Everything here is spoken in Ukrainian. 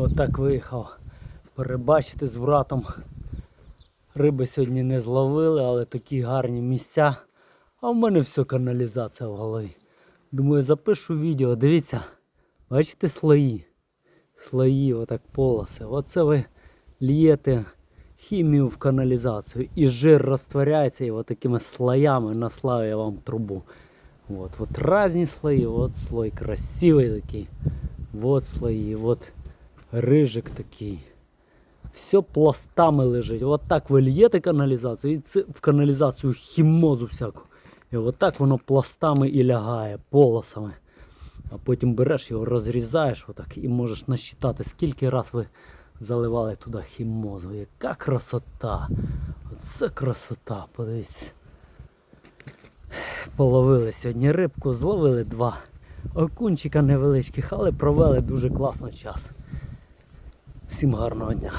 Отак виїхав перебачити з братом. Риби сьогодні не зловили, але такі гарні місця. А в мене все каналізація в голові. Думаю, запишу відео. Дивіться, бачите слої? Слої, отак полоси. Оце ви л'єте хімію в каналізацію і жир розтворяється і от такими слоями наслаю я вам трубу. Вот, вот разні слої, вот слой красивий такий. Вот слої, вот рижик такий. Все пластами лежить. От так ви льєте каналізацію, і це в каналізацію хімозу всяку. І от так воно пластами і лягає, полосами. А потім береш його, розрізаєш отак і можеш насчитати, скільки раз ви заливали туди хімозу. Яка красота! Оце красота, подивіться. Половили сьогодні рибку, зловили два окунчика невеличких, але провели дуже класно час. Всім гарного дня.